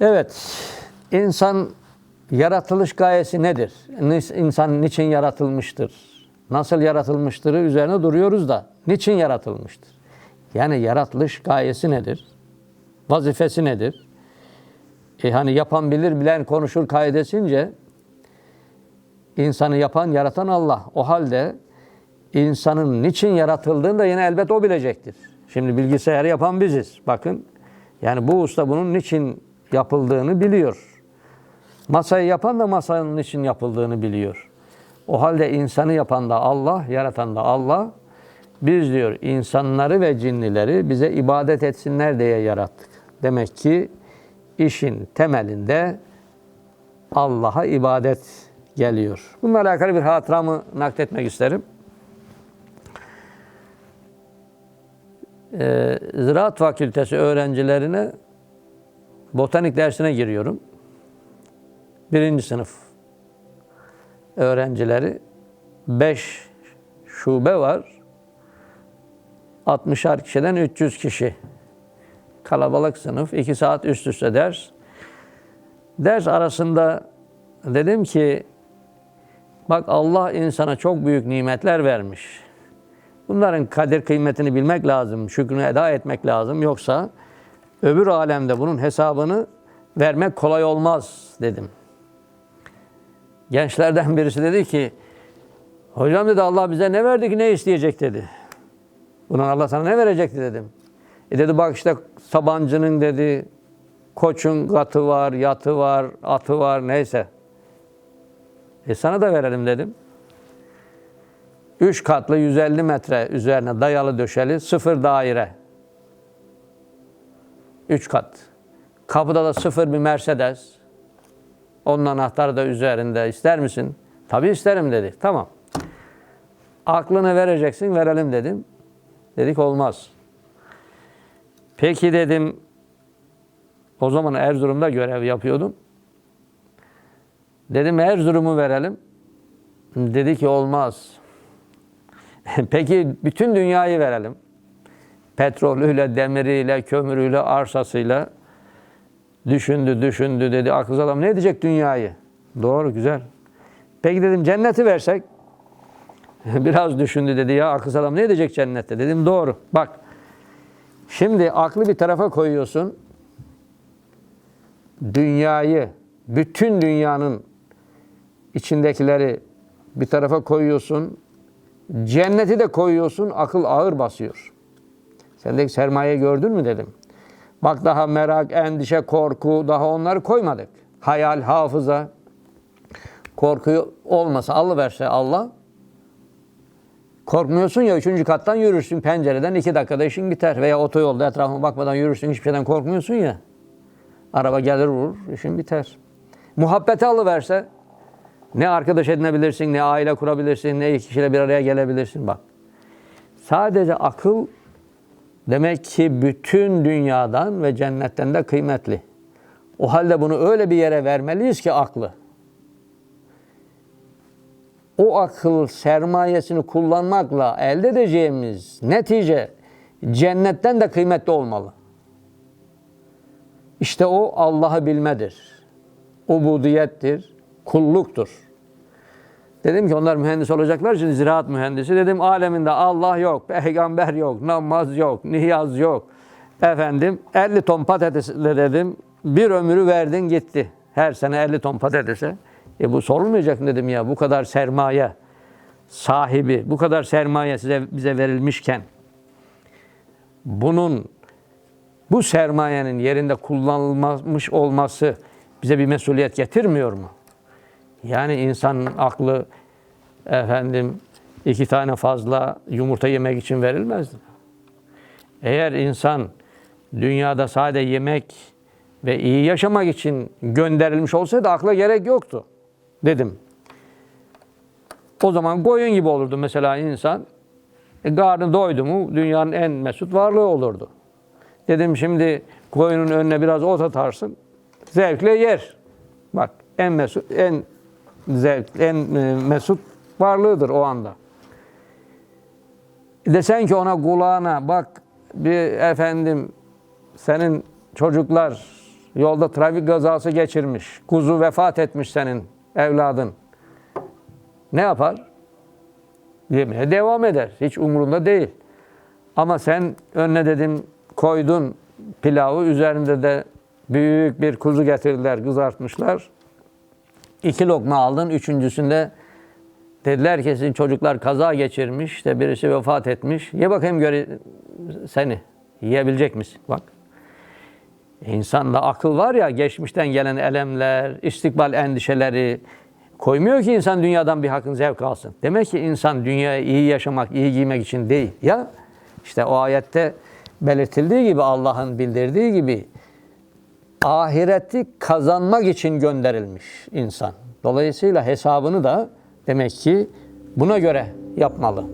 Evet, insan yaratılış gayesi nedir? İnsan niçin yaratılmıştır? Nasıl yaratılmıştır üzerine duruyoruz da niçin yaratılmıştır? Yani yaratılış gayesi nedir? Vazifesi nedir? E hani yapan bilir, bilen konuşur kaidesince insanı yapan, yaratan Allah. O halde insanın niçin yaratıldığını da yine elbet o bilecektir. Şimdi bilgisayarı yapan biziz. Bakın yani bu usta bunun niçin yapıldığını biliyor. Masayı yapan da masanın niçin yapıldığını biliyor. O halde insanı yapan da Allah, yaratan da Allah. Biz diyor insanları ve cinlileri bize ibadet etsinler diye yarattık. Demek ki işin temelinde Allah'a ibadet geliyor. Bununla alakalı bir hatıramı nakletmek isterim. Ee, Ziraat Fakültesi öğrencilerine botanik dersine giriyorum. Birinci sınıf öğrencileri. Beş şube var. 60'ar kişiden 300 kişi. Kalabalık sınıf. 2 saat üst üste ders. Ders arasında dedim ki bak Allah insana çok büyük nimetler vermiş. Bunların kadir kıymetini bilmek lazım, şükrünü eda etmek lazım. Yoksa öbür alemde bunun hesabını vermek kolay olmaz dedim. Gençlerden birisi dedi ki, hocam dedi Allah bize ne verdi ki ne isteyecek dedi. Bunun Allah sana ne verecekti dedim. E dedi bak işte Sabancı'nın dedi, koçun katı var, yatı var, atı var neyse. E sana da verelim dedim. Üç katlı 150 metre üzerine dayalı döşeli sıfır daire. Üç kat. Kapıda da sıfır bir Mercedes. Onun anahtarı da üzerinde. İster misin? Tabii isterim dedi. Tamam. Aklını vereceksin, verelim dedim. Dedik olmaz. Peki dedim, o zaman Erzurum'da görev yapıyordum. Dedim Erzurum'u verelim. Dedi ki olmaz. Peki bütün dünyayı verelim. Petrolüyle, demiriyle, kömürüyle, arsasıyla düşündü, düşündü dedi. Akıl adam ne diyecek dünyayı? Doğru, güzel. Peki dedim cenneti versek? Biraz düşündü dedi ya akıl adam ne diyecek cennette? Dedim doğru. Bak şimdi aklı bir tarafa koyuyorsun. Dünyayı, bütün dünyanın içindekileri bir tarafa koyuyorsun. Cenneti de koyuyorsun, akıl ağır basıyor. Sendeki sermaye gördün mü dedim. Bak daha merak, endişe, korku, daha onları koymadık. Hayal, hafıza. Korkuyu olmasa, alıverse Allah. Korkmuyorsun ya üçüncü kattan yürürsün pencereden iki dakikada işin biter. Veya otoyolda etrafına bakmadan yürürsün hiçbir şeyden korkmuyorsun ya. Araba gelir vurur, işin biter. Muhabbeti alıverse ne arkadaş edinebilirsin, ne aile kurabilirsin, ne iki kişiyle bir araya gelebilirsin bak. Sadece akıl demek ki bütün dünyadan ve cennetten de kıymetli. O halde bunu öyle bir yere vermeliyiz ki aklı. O akıl sermayesini kullanmakla elde edeceğimiz netice cennetten de kıymetli olmalı. İşte o Allah'ı bilmedir. Ubudiyettir, kulluktur. Dedim ki onlar mühendis olacaklar için ziraat mühendisi. Dedim aleminde Allah yok, peygamber yok, namaz yok, niyaz yok. Efendim 50 ton patatesle dedim bir ömrü verdin gitti. Her sene 50 ton patatese. E bu sorulmayacak dedim ya bu kadar sermaye sahibi, bu kadar sermaye size bize verilmişken bunun bu sermayenin yerinde kullanılmamış olması bize bir mesuliyet getirmiyor mu? Yani insanın aklı efendim iki tane fazla yumurta yemek için verilmez. Eğer insan dünyada sadece yemek ve iyi yaşamak için gönderilmiş olsaydı akla gerek yoktu dedim. O zaman koyun gibi olurdu mesela insan. E, karnı doydu mu dünyanın en mesut varlığı olurdu. Dedim şimdi koyunun önüne biraz ot atarsın. Zevkle yer. Bak en mesut, en zevk, en e, mesut varlığıdır o anda. Desen ki ona kulağına bak bir efendim senin çocuklar Yolda trafik kazası geçirmiş. Kuzu vefat etmiş senin evladın. Ne yapar? Yemeye devam eder. Hiç umurunda değil. Ama sen önüne dedim koydun pilavı üzerinde de büyük bir kuzu getirdiler kızartmışlar. İki lokma aldın. Üçüncüsünde dediler ki sizin çocuklar kaza geçirmiş. işte birisi vefat etmiş. Ye bakayım göre seni. Yiyebilecek misin? Bak. İnsanda akıl var ya geçmişten gelen elemler, istikbal endişeleri koymuyor ki insan dünyadan bir hakkın zevk alsın. Demek ki insan dünyayı iyi yaşamak, iyi giymek için değil. Ya işte o ayette belirtildiği gibi Allah'ın bildirdiği gibi ahireti kazanmak için gönderilmiş insan. Dolayısıyla hesabını da demek ki buna göre yapmalı.